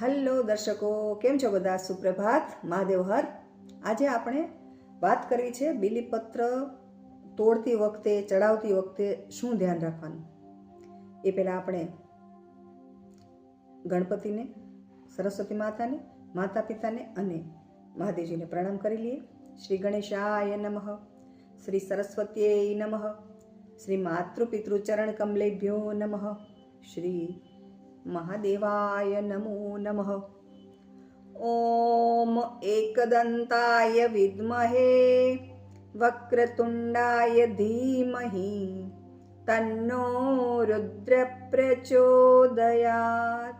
Hello દર્શકો, કેમ છો બધા? સુપ્રભાત, મહાદેવ હર. આજે આપણે વાત કરવી છે બિલીપત્ર તોડતી વખતે, ચડાવતી વખતે શું ધ્યાન રાખવાનું? એ પહેલાં આપણે ગણપતિને, સરસ્વતી માતાને માતા પિતાને અને મહાદેવજીને પ્રણામ કરી લઈએ. શ્રી ગણેશાય નમઃ, શ્રી સરસ્વતીય નમઃ, શ્રી માતૃપિતૃ ચરણ કમલેભ્યો નમઃ, શ્રી મહાદેવાય નમો નમઃ ઓમ એકદંતાય વિદ્મહે વક્રતુંડાય ધીમહી તન્નો રુદ્ર પ્રચોદયાત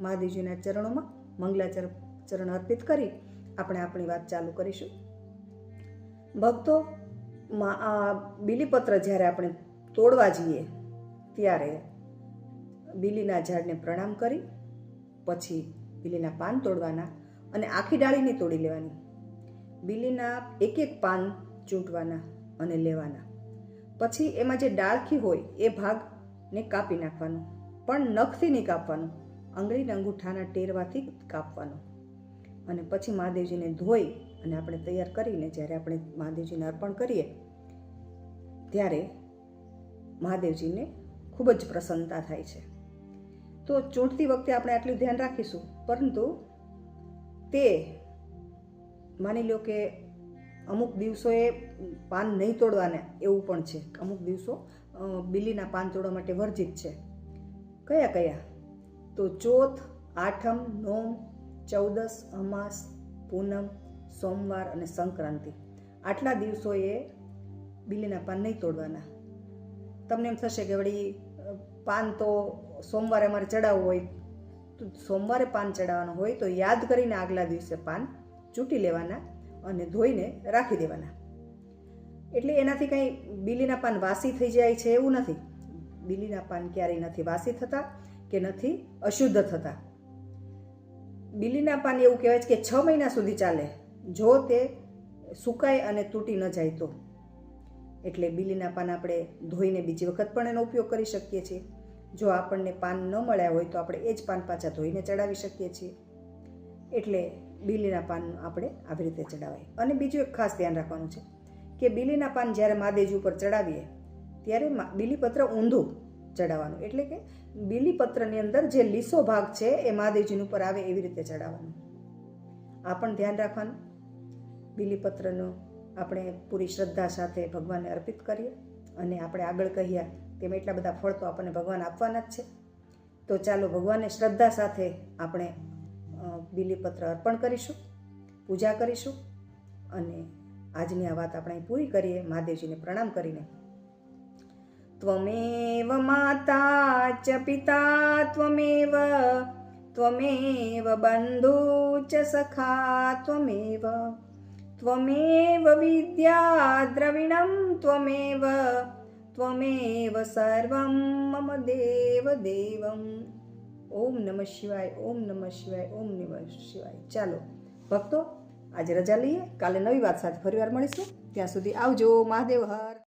મહાદેવજીના ચરણોમાં મંગલાચર, ચરણ અર્પિત કરી આપણે આપણી વાત ચાલુ કરીશું. ભક્તો આ બિલીપત્ર જ્યારે આપણે તોડવા જઈએ, ત્યારે બીલીના ઝાડને પ્રણામ કરી, પછી બીલીના પાન તોડવાના અને આખી ડાળીને તોડી લેવાની. બીલીના એક એક પાન ચૂંટવાના અને લેવાના. પછી એમાં જે ડાળખી હોય એ ભાગને કાપી નાખવાનો, પણ નખથી નહીં કાપવાનું, આંગળીના અંગૂઠાના ટેરવાથી કાપવાનું. અને પછી મહાદેવજીને ધોઈ અને આપણે તૈયાર કરીને જ્યારે આપણે મહાદેવજીને અર્પણ કરીએ, ત્યારે મહાદેવજીને ખૂબ જ પ્રસન્નતા થાય છે. તો ચૂંટતી વખતે આપણે આટલું ધ્યાન રાખીશું. પરંતુ તે માની લો કે અમુક દિવસોએ પાન નહીં તોડવાના એવું પણ છે. અમુક દિવસો બિલીના પાન તોડવા માટે વર્જિત છે. કયા કયા? તો ચોથ, આઠમ, નોમ, ચૌદસ, અમાસ, પૂનમ, સોમવાર અને સંક્રાંતિ. આટલા દિવસોએ બિલીના પાન નહીં તોડવાના. તમને એમ થશે કે વળી પાન તો સોમવારે અમારે ચડાવવું હોય, તો સોમવારે પાન ચડાવવાનું હોય તો યાદ કરીને આગલા દિવસે પાન ચૂંટી લેવાના અને ધોઈને રાખી દેવાના. એટલે એનાથી કંઈ બીલીના પાન વાસી થઈ જાય છે એવું નથી. બીલીના પાન ક્યારેય નથી વાસી થતા કે નથી અશુદ્ધ થતા. બીલીના પાન એવું કહેવાય છે કે છ મહિના સુધી ચાલે. જો તે સુકાય અને તૂટી ન જાય તો. એટલે બીલીના પાન આપણે ધોઈને બીજી વખત પણ એનો ઉપયોગ કરી શકીએ છીએ. જો આપણને પાન ન મળ્યા હોય તો આપણે એ જ પાન પાછા ધોઈને ચડાવી શકીએ છીએ. એટલે બીલીના પાન આપણે આવી રીતે ચડાવાય. અને બીજું એક ખાસ ધ્યાન રાખવાનું છે કે બીલીના પાન જ્યારે મહાદેજ ઉપર ચડાવીએ, ત્યારે બીલીપત્ર ઊંધું ચડાવવાનું. એટલે કે બીલીપત્રની અંદર જે લીસો ભાગ છે એ મહાદેવજીની ઉપર આવે એવી રીતે ચડાવવાનું. આ પણ ધ્યાન રાખવાનું. બીલીપત્રનો આપણે પૂરી શ્રદ્ધા સાથે ભગવાનને અર્પિત કરીએ. અને આપણે આગળ કહ્યા તેમ એટલા બધા ફળ તો આપણને ભગવાન આપવાના જ છે. તો ચાલો ભગવાનને શ્રદ્ધા સાથે આપણે બિલીપત્ર અર્પણ કરીશું, પૂજા કરીશું અને આજની આ વાત આપણે પૂરી કરીએ, મહાદેવજીને પ્રણામ કરીને. ત્વમેવ માતા ચ પિતા, ત્વમેવ ત્વમેવ બંધુ ચ સખા, ત્વમેવ ત્વમેવ વિદ્યા દ્રવિણમ ત્વમેવ ત્વમેવ સર્વમ મમ દેવ દેવમ ઓમ નમઃ શિવાય ઓમ નમઃ શિવાય ઓમ નમઃ શિવાય ચાલો ભક્તો આજે રજા લઈએ કાલે નવી વાત સાથે ફરીવાર મળીશું ત્યાં સુધી આવજો, મહાદેવ, હર